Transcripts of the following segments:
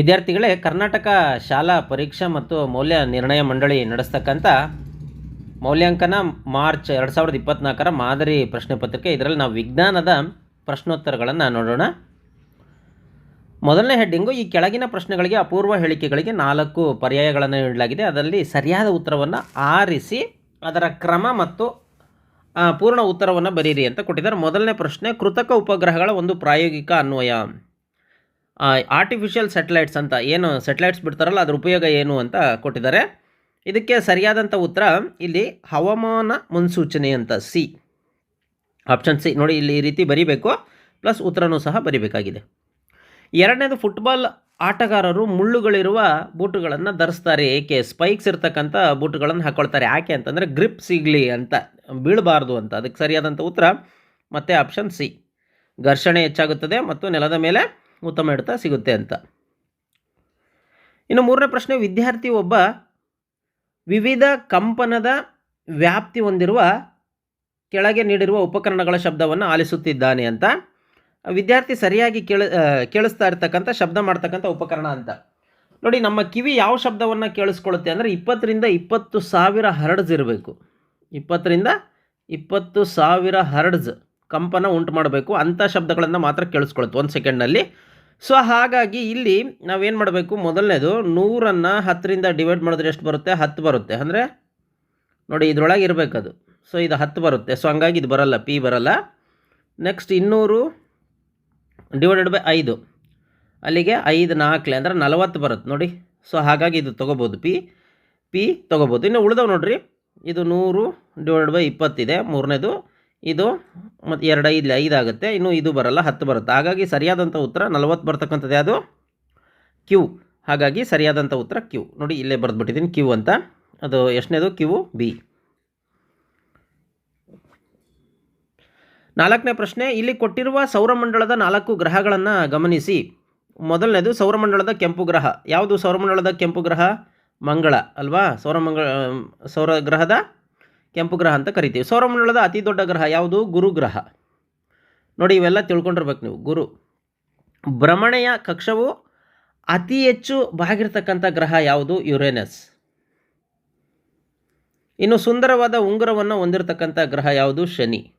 ವಿದ್ಯಾರ್ಥಿಗಳೇ ಕರ್ನಾಟಕ ಶಾಲಾ ಪರೀಕ್ಷಾ ಮತ್ತು ಮೌಲ್ಯ ನಿರ್ಣಯ ಮಂಡಳಿ ನಡೆಸ್ತಕ್ಕಂಥ ಮೌಲ್ಯಾಂಕನ ಮಾರ್ಚ್ ಎರಡು ಸಾವಿರದ ಇಪ್ಪತ್ತ್ನಾಲ್ಕರ ಮಾದರಿ ಪ್ರಶ್ನೆ ಪತ್ರಿಕೆ. ಇದರಲ್ಲಿ ನಾವು ವಿಜ್ಞಾನದ ಪ್ರಶ್ನೋತ್ತರಗಳನ್ನು ನೋಡೋಣ. ಮೊದಲನೇ ಹೆಡ್ಡಿಂಗು, ಈ ಕೆಳಗಿನ ಪ್ರಶ್ನೆಗಳಿಗೆ ಅಪೂರ್ವ ಹೇಳಿಕೆಗಳಿಗೆ ನಾಲ್ಕು ಪರ್ಯಾಯಗಳನ್ನು ನೀಡಲಾಗಿದೆ. ಅದರಲ್ಲಿ ಸರಿಯಾದ ಉತ್ತರವನ್ನು ಆರಿಸಿ, ಅದರ ಕ್ರಮ ಮತ್ತು ಪೂರ್ಣ ಉತ್ತರವನ್ನು ಬರೀರಿ ಅಂತ ಕೊಟ್ಟಿದ್ದಾರೆ. ಮೊದಲನೇ ಪ್ರಶ್ನೆ, ಕೃತಕ ಉಪಗ್ರಹಗಳ ಒಂದು ಪ್ರಾಯೋಗಿಕ ಅನ್ವಯ. ಆರ್ಟಿಫಿಷಿಯಲ್ ಸೆಟಲೈಟ್ಸ್ ಅಂತ ಏನು ಸೆಟಲೈಟ್ಸ್ ಬಿಡ್ತಾರಲ್ಲ, ಅದ್ರ ಉಪಯೋಗ ಏನು ಅಂತ ಕೊಟ್ಟಿದ್ದಾರೆ. ಇದಕ್ಕೆ ಸರಿಯಾದಂಥ ಉತ್ತರ ಇಲ್ಲಿ ಹವಾಮಾನ ಮುನ್ಸೂಚನೆ ಅಂತ ಸಿ ಆಪ್ಷನ್ ಸಿ ನೋಡಿ, ಇಲ್ಲಿ ಈ ರೀತಿ ಬರಿಬೇಕು ಪ್ಲಸ್ ಉತ್ತರನೂ ಸಹ ಬರಿಬೇಕಾಗಿದೆ. ಎರಡನೇದು ಫುಟ್ಬಾಲ್ ಆಟಗಾರರು ಮುಳ್ಳುಗಳಿರುವ ಬೂಟುಗಳನ್ನು ಧರಿಸ್ತಾರೆ. ಏಕೆ? ಸ್ಪೈಕ್ಸ್ ಇರ್ತಕ್ಕಂಥ ಬೂಟುಗಳನ್ನು ಹಾಕ್ಕೊಳ್ತಾರೆ ಯಾಕೆ ಅಂತಂದರೆ ಗ್ರಿಪ್ ಸಿಗಲಿ ಅಂತ, ಬೀಳಬಾರ್ದು ಅಂತ. ಅದಕ್ಕೆ ಸರಿಯಾದಂಥ ಉತ್ತರ ಮತ್ತು ಆಪ್ಷನ್ ಸಿ ಘರ್ಷಣೆ ಹೆಚ್ಚಾಗುತ್ತದೆ ಮತ್ತು ನೆಲದ ಮೇಲೆ ಉತ್ತಮ ಹಿಡಿತ ಸಿಗುತ್ತೆ ಅಂತ. ಇನ್ನು ಮೂರನೇ ಪ್ರಶ್ನೆ, ವಿದ್ಯಾರ್ಥಿ ಒಬ್ಬ ವಿವಿಧ ಕಂಪನದ ವ್ಯಾಪ್ತಿ ಹೊಂದಿರುವ ಕೆಳಗೆ ನೀಡಿರುವ ಉಪಕರಣಗಳ ಶಬ್ದವನ್ನು ಆಲಿಸುತ್ತಿದ್ದಾನೆ ಅಂತ. ವಿದ್ಯಾರ್ಥಿ ಸರಿಯಾಗಿ ಕೇಳ ಕೇಳಿಸ್ತಾ ಇರ್ತಕ್ಕಂಥ, ಶಬ್ದ ಮಾಡ್ತಕ್ಕಂಥ ಉಪಕರಣ ಅಂತ. ನೋಡಿ, ನಮ್ಮ ಕಿವಿ ಯಾವ ಶಬ್ದವನ್ನು ಕೇಳಿಸ್ಕೊಳುತ್ತೆ ಅಂದರೆ ಇಪ್ಪತ್ತರಿಂದ ಇಪ್ಪತ್ತು ಸಾವಿರ ಹರ್ಡ್ಸ್ ಇರಬೇಕು. ಇಪ್ಪತ್ತರಿಂದ ಇಪ್ಪತ್ತು ಸಾವಿರ ಹರ್ಡ್ಸ್ ಕಂಪನ ಉಂಟು ಮಾಡಬೇಕು. ಅಂಥ ಶಬ್ದಗಳನ್ನು ಮಾತ್ರ ಕೇಳಿಸ್ಕೊಳುತ್ತೆ. ಒಂದು ಸೆಕೆಂಡ್ನಲ್ಲಿ ಸೊ ಹಾಗಾಗಿ ಇಲ್ಲಿ ನಾವೇನು ಮಾಡಬೇಕು? ಮೊದಲನೇದು ನೂರನ್ನು ಹತ್ತರಿಂದ ಡಿವೈಡ್ ಮಾಡಿದ್ರೆ ಎಷ್ಟು ಬರುತ್ತೆ? ಹತ್ತು ಬರುತ್ತೆ. ಅಂದರೆ ನೋಡಿ ಇದರೊಳಗೆ ಇರಬೇಕದು. ಸೊ ಇದು ಹತ್ತು ಬರುತ್ತೆ. ಸೊ ಹಂಗಾಗಿ ಇದು ಬರಲ್ಲ. ಪಿ ಬರಲ್ಲ. ನೆಕ್ಸ್ಟ್ ಇನ್ನೂರು ಡಿವೈಡೆಡ್ ಬೈ ಐದು. ಅಲ್ಲಿಗೆ ಐದು ನಾಲ್ಕಲೆ ಅಂದರೆ ನಲವತ್ತು ಬರುತ್ತೆ ನೋಡಿ. ಸೊ ಹಾಗಾಗಿ ಇದು ತೊಗೋಬೋದು ಪಿ ಪಿ ತೊಗೋಬೋದು. ಇನ್ನು ಉಳಿದವು ನೋಡಿರಿ. ಇದು ನೂರು ಡಿವೈಡ್ ಬೈ ಇಪ್ಪತ್ತಿದೆ. ಮೂರನೇದು ಇದು ಮತ್ತು ಎರಡು ಐದು ಐದು ಆಗುತ್ತೆ. ಇನ್ನು ಇದು ಬರಲ್ಲ, ಹತ್ತು ಬರುತ್ತೆ. ಹಾಗಾಗಿ ಸರಿಯಾದಂಥ ಉತ್ತರ ನಲವತ್ತು ಬರ್ತಕ್ಕಂಥದ್ದು ಯಾವುದು? ಕ್ಯೂ ಹಾಗಾಗಿ ಸರಿಯಾದಂಥ ಉತ್ತರ ಕ್ಯೂ ನೋಡಿ, ಇಲ್ಲೇ ಬರೆದ್ಬಿಟ್ಟಿದ್ದೀನಿ ಕ್ಯೂ ಅಂತ. ಅದು ಎಷ್ಟನೇದು? ಕ್ಯೂ ಬಿ ನಾಲ್ಕನೇ ಪ್ರಶ್ನೆ, ಇಲ್ಲಿ ಕೊಟ್ಟಿರುವ ಸೌರಮಂಡಲದ ನಾಲ್ಕು ಗ್ರಹಗಳನ್ನು ಗಮನಿಸಿ. ಮೊದಲನೇದು ಸೌರಮಂಡಲದ ಕೆಂಪು ಗ್ರಹ. ಯಾವುದು ಸೌರಮಂಡಲದ ಕೆಂಪು ಗ್ರಹ? ಮಂಗಳ, ಅಲ್ವಾ? ಸೌರಮಂಗಳ ಸೌರ ಗ್ರಹದ ಕೆಂಪು ಗ್ರಹ ಅಂತ ಕರಿತೀವಿ. ಸೌರಮಂಡಲದ ಅತಿ ದೊಡ್ಡ ಗ್ರಹ ಯಾವುದು? ಗುರುಗ್ರಹ ನೋಡಿ ಇವೆಲ್ಲ ತಿಳ್ಕೊಂಡಿರ್ಬೇಕು ನೀವು. ಗುರು. ಭ್ರಮಣೆಯ ಕಕ್ಷವು ಅತಿ ಹೆಚ್ಚು ಬಾಗಿರ್ತಕ್ಕಂಥ ಗ್ರಹ ಯಾವುದು? ಯುರೇನಸ್. ಇನ್ನು ಸುಂದರವಾದ ಉಂಗುರವನ್ನು ಹೊಂದಿರತಕ್ಕಂಥ ಗ್ರಹ ಯಾವುದು? ಶನಿ.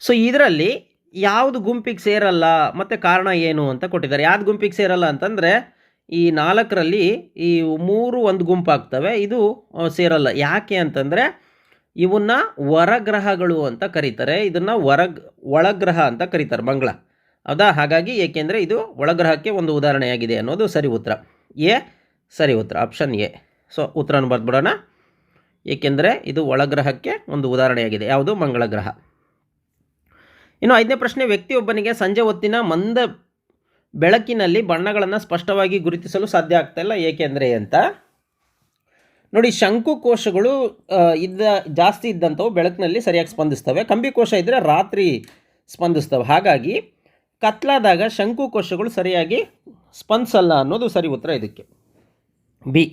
ಸೊ ಇದರಲ್ಲಿ ಯಾವುದು ಗುಂಪಿಗೆ ಸೇರಲ್ಲ, ಮತ್ತು ಕಾರಣ ಏನು ಅಂತ ಕೊಟ್ಟಿದ್ದಾರೆ. ಯಾವ್ದು ಗುಂಪಿಗೆ ಸೇರಲ್ಲ ಅಂತಂದರೆ ಈ ನಾಲ್ಕರಲ್ಲಿ ಈ ಮೂರು ಒಂದು ಗುಂಪಾಗ್ತವೆ. ಇದು ಸೇರಲ್ಲ. ಯಾಕೆ ಅಂತಂದರೆ, ಇವನ್ನ ವರಗ್ರಹಗಳು ಅಂತ ಕರೀತಾರೆ. ಇದನ್ನು ಹೊರಗ್ ಒಳಗ್ರಹ ಅಂತ ಕರೀತಾರೆ ಮಂಗಳ. ಹೌದಾ ಹಾಗಾಗಿ ಏಕೆಂದರೆ ಇದು ಒಳಗ್ರಹಕ್ಕೆ ಒಂದು ಉದಾಹರಣೆಯಾಗಿದೆ ಅನ್ನೋದು ಸರಿ ಉತ್ತರ. ಎ, ಸರಿ ಉತ್ತರ. Option A. ಸೊ, ಉತ್ತರನ ಬರೆದ್ಬಿಡೋಣ. ಏಕೆಂದರೆ ಇದು ಒಳಗ್ರಹಕ್ಕೆ ಒಂದು ಉದಾಹರಣೆಯಾಗಿದೆ. ಯಾವುದು? ಮಂಗಳ ಗ್ರಹ ಇನ್ನು ಐದನೇ ಪ್ರಶ್ನೆ, ವ್ಯಕ್ತಿಯೊಬ್ಬನಿಗೆ ಸಂಜೆ ಹೊತ್ತಿನ ಮಂದ ಬೆಳಕಿನಲ್ಲಿ ಬಣ್ಣಗಳನ್ನು ಸ್ಪಷ್ಟವಾಗಿ ಗುರುತಿಸಲು ಸಾಧ್ಯ ಆಗ್ತಾ ಇಲ್ಲ. ಏಕೆಂದರೆ ಅಂತ ನೋಡಿ ಶಂಕುಕೋಶಗಳು ಕೋಶಗಳು ಇದ್ದ, ಜಾಸ್ತಿ ಇದ್ದಂಥವು ಬೆಳಕಿನಲ್ಲಿ ಸರಿಯಾಗಿ ಸ್ಪಂದಿಸ್ತವೆ. ಕಂಬಿಕೋಶ ಇದ್ದರೆ ರಾತ್ರಿ ಸ್ಪಂದಿಸ್ತವೆ. ಹಾಗಾಗಿ ಕತ್ಲಾದಾಗ ಶಂಕುಕೋಶಗಳು ಸರಿಯಾಗಿ ಸ್ಪಂದಿಸಲ್ಲ ಅನ್ನೋದು ಸರಿ ಉತ್ತರ ಇದಕ್ಕೆ. ಬಿ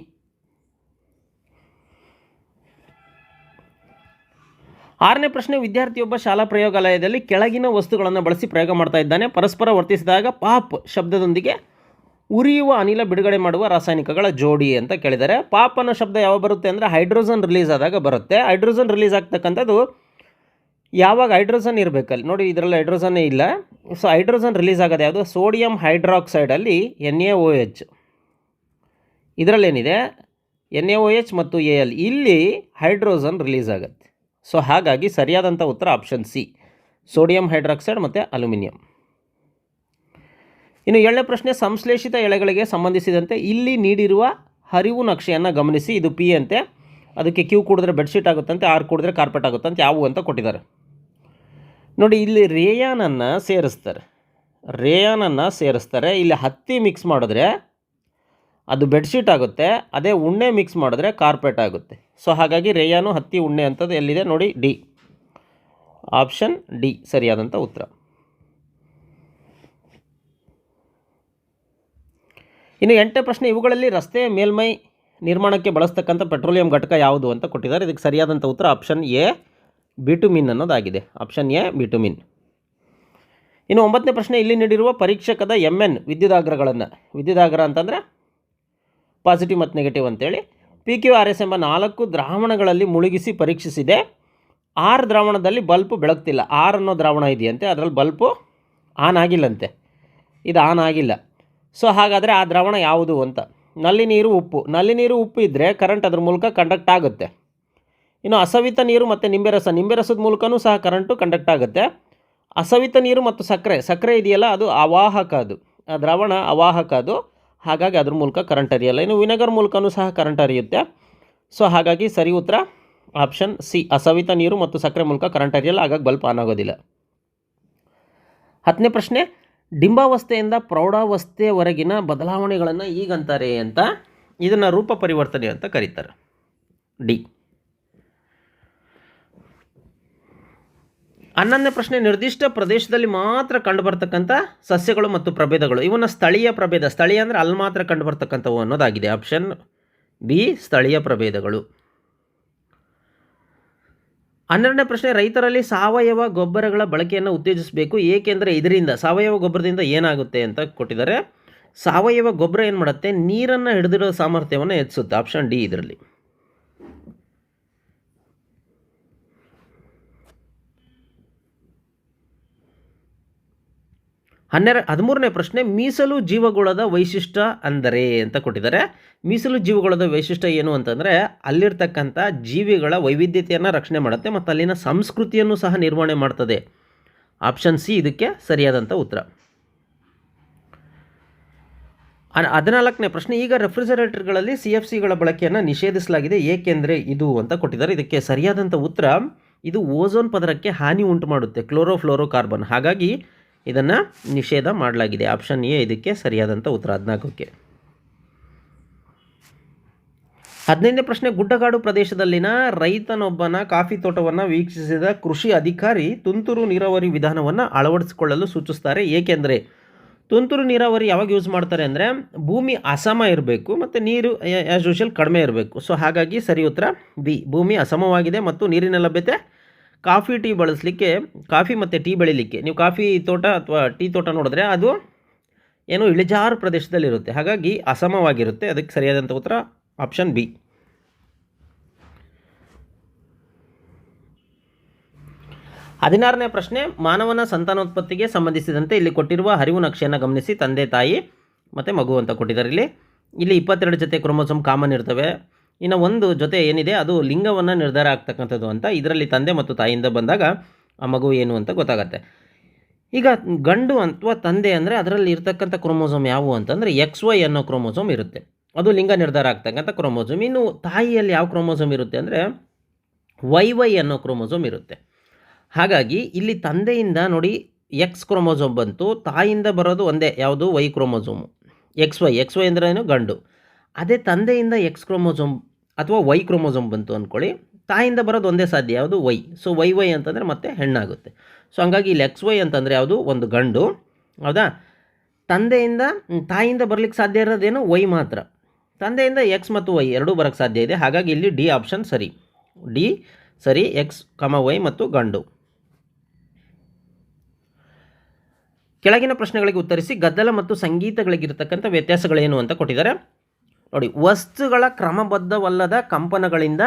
ಆರನೇ ಪ್ರಶ್ನೆ, ವಿದ್ಯಾರ್ಥಿಯೊಬ್ಬ ಶಾಲಾ ಪ್ರಯೋಗಾಲಯದಲ್ಲಿ ಕೆಳಗಿನ ವಸ್ತುಗಳನ್ನು ಬಳಸಿ ಪ್ರಯೋಗ ಮಾಡ್ತಾ ಇದ್ದಾನೆ. ಪರಸ್ಪರ ವರ್ತಿಸಿದಾಗ ಪಾಪ್ ಶಬ್ದದೊಂದಿಗೆ ಉರಿಯುವ ಅನಿಲ ಬಿಡುಗಡೆ ಮಾಡುವ ರಾಸಾಯನಿಕಗಳ ಜೋಡಿ ಅಂತ ಕೇಳಿದ್ದಾರೆ. ಪಾಪ್ ಅನ್ನೋ ಶಬ್ದ ಯಾವಾಗ ಬರುತ್ತೆ ಅಂದರೆ ಹೈಡ್ರೋಜನ್ ರಿಲೀಸ್ ಆದಾಗ ಬರುತ್ತೆ. ಹೈಡ್ರೋಜನ್ ರಿಲೀಸ್ ಆಗ್ತಕ್ಕಂಥದ್ದು ಯಾವಾಗ ಹೈಡ್ರೋಜನ್ ಇರಬೇಕಲ್ಲಿ. ನೋಡಿ, ಇದರಲ್ಲಿ ಹೈಡ್ರೋಜನ್ನೇ ಇಲ್ಲ. ಸೊ, ಹೈಡ್ರೋಜನ್ ರಿಲೀಸ್ ಆಗೋದು ಯಾವುದು? ಸೋಡಿಯಂ ಹೈಡ್ರಾಕ್ಸೈಡಲ್ಲಿ ಎನ್ ಎ ಓ ಎಚ್. ಇದರಲ್ಲೇನಿದೆ? ಎನ್ ಎ ಒ ಎಚ್ ಮತ್ತು ಎ ಎಲ್. ಇಲ್ಲಿ ಹೈಡ್ರೋಜನ್ ರಿಲೀಸ್ ಆಗುತ್ತೆ. ಸೊ ಹಾಗಾಗಿ ಸರಿಯಾದಂಥ ಉತ್ತರ ಆಪ್ಷನ್ ಸಿ ಸೋಡಿಯಂ ಹೈಡ್ರಾಕ್ಸೈಡ್ ಮತ್ತು ಅಲ್ಯೂಮಿನಿಯಂ ಇನ್ನು ಏಳನೇ ಪ್ರಶ್ನೆ, ಸಂಶ್ಲೇಷಿತ ಎಳೆಗಳಿಗೆ ಸಂಬಂಧಿಸಿದಂತೆ ಇಲ್ಲಿ ನೀಡಿರುವ ಹರಿವು ನಕ್ಷೆಯನ್ನು ಗಮನಿಸಿ. ಇದು ಪಿ ಅಂತೆ. ಅದಕ್ಕೆ ಕ್ಯೂ ಕುಡಿದ್ರೆ ಬೆಡ್ಶೀಟ್ ಆಗುತ್ತಂತೆ ಆರ್ ಕುಡಿದ್ರೆ ಕಾರ್ಪೆಟ್ ಆಗುತ್ತಂತೆ, ಯಾವುವು ಅಂತ ಕೊಟ್ಟಿದ್ದಾರೆ. ನೋಡಿ, ಇಲ್ಲಿ ರೇಯಾನನ್ನು ಸೇರಿಸ್ತಾರೆ. ರೇಯಾನನ್ನು ಸೇರಿಸ್ತಾರೆ. ಇಲ್ಲಿ ಹತ್ತಿ ಮಿಕ್ಸ್ ಮಾಡಿದ್ರೆ ಅದು ಬೆಡ್ಶೀಟ್ ಆಗುತ್ತೆ, ಅದೇ ಉಣ್ಣೆ ಮಿಕ್ಸ್ ಮಾಡಿದ್ರೆ ಕಾರ್ಪೆಟ್ ಆಗುತ್ತೆ. ಸೊ, ಹಾಗಾಗಿ ರೇಯಾನು ಹತ್ತಿ ಉಣ್ಣೆ ಅಂಥದ್ದು ಎಲ್ಲಿದೆ ನೋಡಿ, ಡಿ. ಆಪ್ಷನ್ ಡಿ, ಸರಿಯಾದಂಥ ಉತ್ತರ. ಇನ್ನು ಎಂಟನೇ ಪ್ರಶ್ನೆ, ಇವುಗಳಲ್ಲಿ ರಸ್ತೆ ಮೇಲ್ಮೈ ನಿರ್ಮಾಣಕ್ಕೆ ಬಳಸ್ತಕ್ಕಂಥ ಪೆಟ್ರೋಲಿಯಂ ಘಟಕ ಯಾವುದು ಅಂತ ಕೊಟ್ಟಿದ್ದಾರೆ. ಇದಕ್ಕೆ ಸರಿಯಾದಂಥ ಉತ್ತರ option A, bitumen ಅನ್ನೋದಾಗಿದೆ. Option A, bitumen. ಇನ್ನು ಒಂಬತ್ತನೇ ಪ್ರಶ್ನೆ, ಇಲ್ಲಿ ನೀಡಿರುವ ಪರೀಕ್ಷಕದ ಎಂ ಎನ್ ವಿದ್ಯುದಾಗ್ರಗಳನ್ನು ವಿದ್ಯುದಾಗ್ರ ಅಂತಂದರೆ ಪಾಸಿಟಿವ್ ಮತ್ತು ನೆಗೆಟಿವ್ ಅಂತೇಳಿ ಪಿ ಕ್ಯೂ ಆರ್ ಎಸ್ ಎಂಬ ನಾಲ್ಕು ದ್ರಾವಣಗಳಲ್ಲಿ ಮುಳುಗಿಸಿ ಪರೀಕ್ಷಿಸಿದೆ. ಆರ್ ದ್ರಾವಣದಲ್ಲಿ ಬಲ್ಪು ಬೆಳಗ್ತಿಲ್ಲ ಆರ್ ಅನ್ನೋ ದ್ರಾವಣ ಇದೆಯಂತೆ, ಅದರಲ್ಲಿ ಬಲ್ಪು ಆನ್ ಆಗಿಲ್ಲಂತೆ. ಇದು ಆನ್ ಆಗಿಲ್ಲ. ಸೊ ಹಾಗಾದರೆ ಆ ದ್ರಾವಣ ಯಾವುದು ಅಂತ. ನಲ್ಲಿ ನೀರು, ಉಪ್ಪು. ನಲ್ಲಿ ನೀರು, ಉಪ್ಪು ಇದ್ದರೆ ಕರೆಂಟ್ ಅದ್ರ ಮೂಲಕ ಕಂಡಕ್ಟ್ ಆಗುತ್ತೆ. ಇನ್ನು ಅಸವಿತ ನೀರು ಮತ್ತು ನಿಂಬೆ ರಸ ನಿಂಬೆ ರಸದ ಮೂಲಕನೂ ಸಹ ಕರೆಂಟು ಕಂಡಕ್ಟ್ ಆಗುತ್ತೆ. ಅಸವಿತ ನೀರು ಮತ್ತು ಸಕ್ಕರೆ ಸಕ್ಕರೆ ಇದೆಯಲ್ಲ, ಅದು ಅವಾಹಕ ಅದು. ಆ ದ್ರಾವಣ ಅವಾಹಕ ಅದು. ಹಾಗಾಗಿ ಅದ್ರ ಮೂಲಕ ಕರೆಂಟ್ ಹರಿಯಲ್ಲ. ಇನ್ನು ವಿನೆಗರ್ ಮೂಲಕನೂ ಸಹ ಕರೆಂಟ್ ಹರಿಯುತ್ತೆ. ಸೊ ಹಾಗಾಗಿ ಸರಿ ಉತ್ತರ ಆಪ್ಷನ್ ಸಿ ಅಸವಿತ ನೀರು ಮತ್ತು ಸಕ್ಕರೆ ಮೂಲಕ ಕರೆಂಟ್ ಹರಿಯಲ್ಲ, ಹಾಗಾಗಿ ಬಲ್ಪ್ ಆನ್ ಆಗೋದಿಲ್ಲ. ಹತ್ತನೇ ಪ್ರಶ್ನೆ, ಡಿಂಬಾವಸ್ಥೆಯಿಂದ ಪ್ರೌಢಾವಸ್ಥೆಯವರೆಗಿನ ಬದಲಾವಣೆಗಳನ್ನು ಈಗಂತಾರೆ ಅಂತ ಇದನ್ನು ರೂಪ ಪರಿವರ್ತನೆ ಅಂತ ಕರೀತಾರೆ. ಡಿ. ಹನ್ನೊಂದನೇ ಪ್ರಶ್ನೆ, ನಿರ್ದಿಷ್ಟ ಪ್ರದೇಶದಲ್ಲಿ ಮಾತ್ರ ಕಂಡುಬರ್ತಕ್ಕಂಥ ಸಸ್ಯಗಳು ಮತ್ತು ಪ್ರಭೇದಗಳು. ಇವನ್ನ ಸ್ಥಳೀಯ ಪ್ರಭೇದ, ಸ್ಥಳೀಯ ಅಂದರೆ ಅಲ್ಲಿ ಮಾತ್ರ ಕಂಡುಬರ್ತಕ್ಕಂಥವು ಅನ್ನೋದಾಗಿದೆ. ಆಪ್ಷನ್ ಬಿ ಸ್ಥಳೀಯ ಪ್ರಭೇದಗಳು. ಹನ್ನೆರಡನೇ ಪ್ರಶ್ನೆ, ರೈತರಲ್ಲಿ ಸಾವಯವ ಗೊಬ್ಬರಗಳ ಬಳಕೆಯನ್ನು ಉತ್ತೇಜಿಸಬೇಕು. ಏಕೆಂದರೆ ಇದರಿಂದ, ಸಾವಯವ ಗೊಬ್ಬರದಿಂದ ಏನಾಗುತ್ತೆ ಅಂತ ಕೊಟ್ಟಿದ್ದಾರೆ. ಸಾವಯವ ಗೊಬ್ಬರ ಏನು ಮಾಡುತ್ತೆ ನೀರನ್ನು ಹಿಡಿದಿಡೋ ಸಾಮರ್ಥ್ಯವನ್ನು ಹೆಚ್ಚಿಸುತ್ತೆ. ಆಪ್ಷನ್ ಡಿ ಇದರಲ್ಲಿ. ಹನ್ನೆರ, ಹದಿಮೂರನೇ ಪ್ರಶ್ನೆ, ಮೀಸಲು ಜೀವಗೋಳದ ವೈಶಿಷ್ಟ್ಯ ಅಂದರೆ ಅಂತ ಕೊಟ್ಟಿದ್ದಾರೆ. ಮೀಸಲು ಜೀವಗೋಳದ ವೈಶಿಷ್ಟ್ಯ ಏನು ಅಂತಂದರೆ, ಅಲ್ಲಿರ್ತಕ್ಕಂಥ ಜೀವಿಗಳ ವೈವಿಧ್ಯತೆಯನ್ನು ರಕ್ಷಣೆ ಮಾಡುತ್ತೆ ಮತ್ತು ಅಲ್ಲಿನ ಸಂಸ್ಕೃತಿಯನ್ನು ಸಹ ನಿರ್ವಹಣೆ ಮಾಡ್ತದೆ. ಆಪ್ಷನ್ ಸಿ ಇದಕ್ಕೆ ಸರಿಯಾದಂಥ ಉತ್ತರ. ಹದಿನಾಲ್ಕನೇ ಪ್ರಶ್ನೆ, ಈಗ ರೆಫ್ರಿಜರೇಟರ್ಗಳಲ್ಲಿ ಸಿ ಎಫ್ ಸಿಗಳ ಬಳಕೆಯನ್ನು ನಿಷೇಧಿಸಲಾಗಿದೆ, ಏಕೆಂದರೆ ಇದು ಅಂತ ಕೊಟ್ಟಿದ್ದಾರೆ. ಇದಕ್ಕೆ ಸರಿಯಾದಂಥ ಉತ್ತರ, ಇದು ಓಝೋನ್ ಪದರಕ್ಕೆ ಹಾನಿ ಉಂಟು ಮಾಡುತ್ತೆ ಕ್ಲೋರೋಫ್ಲೋರೋ ಕಾರ್ಬನ್ ಹಾಗಾಗಿ ಇದನ್ನು ನಿಷೇಧ ಮಾಡಲಾಗಿದೆ. ಆಪ್ಷನ್ ಎ ಇದಕ್ಕೆ ಸರಿಯಾದಂಥ ಉತ್ತರ. ಹದಿನಾಲ್ಕಕ್ಕೆ. ಹದಿನೈದನೇ ಪ್ರಶ್ನೆ. ಗುಡ್ಡಗಾಡು ಪ್ರದೇಶದಲ್ಲಿನ ರೈತನೊಬ್ಬನ ಕಾಫಿ ತೋಟವನ್ನು ವೀಕ್ಷಿಸಿದ ಕೃಷಿ ಅಧಿಕಾರಿ ತುಂತುರು ನೀರಾವರಿ ವಿಧಾನವನ್ನು ಅಳವಡಿಸಿಕೊಳ್ಳಲು ಸೂಚಿಸ್ತಾರೆ. ಏಕೆಂದರೆ ತುಂತುರು ನೀರಾವರಿ ಯಾವಾಗ ಯೂಸ್ ಮಾಡ್ತಾರೆ ಅಂದರೆ, ಭೂಮಿ ಅಸಮ ಇರಬೇಕು ಮತ್ತು ನೀರು ಆ್ಯಸ್ ಯೂಶಲ್ ಕಡಿಮೆ ಇರಬೇಕು. ಸೊ ಹಾಗಾಗಿ ಸರಿ ಉತ್ತರ ಬಿ. ಭೂಮಿ ಅಸಮವಾಗಿದೆ ಮತ್ತು ನೀರಿನ ಲಭ್ಯತೆ ಕಾಫಿ ಟೀ ಬಳಸಲಿಕ್ಕೆ, ಕಾಫಿ ಮತ್ತು ಟೀ ಬೆಳೀಲಿಕ್ಕೆ. ನೀವು ಕಾಫಿ ತೋಟ ಅಥವಾ ಟೀ ತೋಟ ನೋಡಿದ್ರೆ ಅದು ಏನು ಇಳಿಜಾರು ಪ್ರದೇಶದಲ್ಲಿರುತ್ತೆ. ಹಾಗಾಗಿ ಅಸಮವಾಗಿರುತ್ತೆ. ಅದಕ್ಕೆ ಸರಿಯಾದಂಥ ಉತ್ತರ ಆಪ್ಷನ್ ಬಿ. ಹದಿನಾರನೇ ಪ್ರಶ್ನೆ, ಮಾನವನ ಸಂತಾನೋತ್ಪತ್ತಿಗೆ ಸಂಬಂಧಿಸಿದಂತೆ ಇಲ್ಲಿ ಕೊಟ್ಟಿರುವ ಹರಿವು ನಕ್ಷೆಯನ್ನು ಗಮನಿಸಿ ತಂದೆ ತಾಯಿ ಮತ್ತು ಮಗು ಅಂತ ಕೊಟ್ಟಿದ್ದಾರೆ ಇಲ್ಲಿ. ಇಲ್ಲಿ ಇಪ್ಪತ್ತೆರಡು ಜೊತೆ ಕ್ರೋಮೋಸೋಮ್ ಕಾಮನ್ ಇರ್ತವೆ. ಇನ್ನು ಒಂದು ಜೊತೆ ಏನಿದೆ, ಅದು ಲಿಂಗವನ್ನು ನಿರ್ಧಾರ ಆಗ್ತಕ್ಕಂಥದ್ದು ಅಂತ ಇದರಲ್ಲಿ ತಂದೆ ಮತ್ತು ತಾಯಿಯಿಂದ ಬಂದಾಗ ಆ ಮಗು ಏನು ಅಂತ ಗೊತ್ತಾಗತ್ತೆ. ಈಗ ಗಂಡು ಅಥವಾ ತಂದೆ ಅಂದರೆ ಅದರಲ್ಲಿ ಇರ್ತಕ್ಕಂಥ ಕ್ರೋಮೋಸೋಮ್ ಯಾವುವು ಅಂತಂದರೆ ಎಕ್ಸ್ ವೈ ಅನ್ನೋ ಕ್ರೋಮೋಸೋಮ್ ಇರುತ್ತೆ. ಅದು ಲಿಂಗ ನಿರ್ಧಾರ ಆಗ್ತಕ್ಕಂಥ ಕ್ರೋಮೋಸೋಮ್. ಇನ್ನು ತಾಯಿಯಲ್ಲಿ ಯಾವ ಕ್ರೋಮೋಸೋಮ್ ಇರುತ್ತೆ ಅಂದರೆ ವೈ ವೈ ಅನ್ನೋ ಕ್ರೋಮೋಸೋಮ್ ಇರುತ್ತೆ. ಹಾಗಾಗಿ ಇಲ್ಲಿ ತಂದೆಯಿಂದ ನೋಡಿ ಎಕ್ಸ್ ಕ್ರೋಮೋಸೋಮ್ ಬಂತು, ತಾಯಿಯಿಂದ ಬರೋದು ಒಂದೇ, ಯಾವುದು? Y chromosome. X Y X Y ಅಂದ್ರೆ ಏನು ಗಂಡು. ಅದೇ ತಂದೆಯಿಂದ ಎಕ್ಸ್ ಕ್ರೋಮೋಸೋಮ್ ಅಥವಾ ವೈ ಕ್ರೋಮೋಸೋಮ್ ಬಂತು ಅಂದ್ಕೊಳ್ಳಿ ತಾಯಿಂದ ಬರೋದು ಒಂದೇ ಸಾಧ್ಯ, ಯಾವುದು ವೈ ಸೊ ವೈ ವೈ ಅಂತಂದರೆ ಮತ್ತೆ ಹೆಣ್ಣಾಗುತ್ತೆ. ಸೊ ಹಂಗಾಗಿ ಇಲ್ಲಿ ಎಕ್ಸ್ ವೈ ಅಂತಂದರೆ ಯಾವುದು? ಒಂದು ಗಂಡು. ಹೌದಾ? ತಂದೆಯಿಂದ ತಾಯಿಂದ ಬರಲಿಕ್ಕೆ ಸಾಧ್ಯ ಇರೋದೇನು? ವೈ ಮಾತ್ರ. ತಂದೆಯಿಂದ ಎಕ್ಸ್ ಮತ್ತು ವೈ ಎರಡೂ ಬರೋಕ್ಕೆ ಸಾಧ್ಯ ಇದೆ. ಹಾಗಾಗಿ ಇಲ್ಲಿ ಡಿ ಆಪ್ಷನ್ ಸರಿ. ಡಿ ಸರಿ ಎಕ್ಸ್ ಕಮ ವೈ ಮತ್ತು ಗಂಡು. ಕೆಳಗಿನ ಪ್ರಶ್ನೆಗಳಿಗೆ ಉತ್ತರಿಸಿ ಗದ್ದಲ ಮತ್ತು ಸಂಗೀತಗಳಿಗಿರ್ತಕ್ಕಂಥ ವ್ಯತ್ಯಾಸಗಳೇನು ಅಂತ ಕೊಟ್ಟಿದ್ದಾರೆ. ನೋಡಿ, ವಸ್ತುಗಳ ಕ್ರಮಬದ್ಧವಲ್ಲದ ಕಂಪನಗಳಿಂದ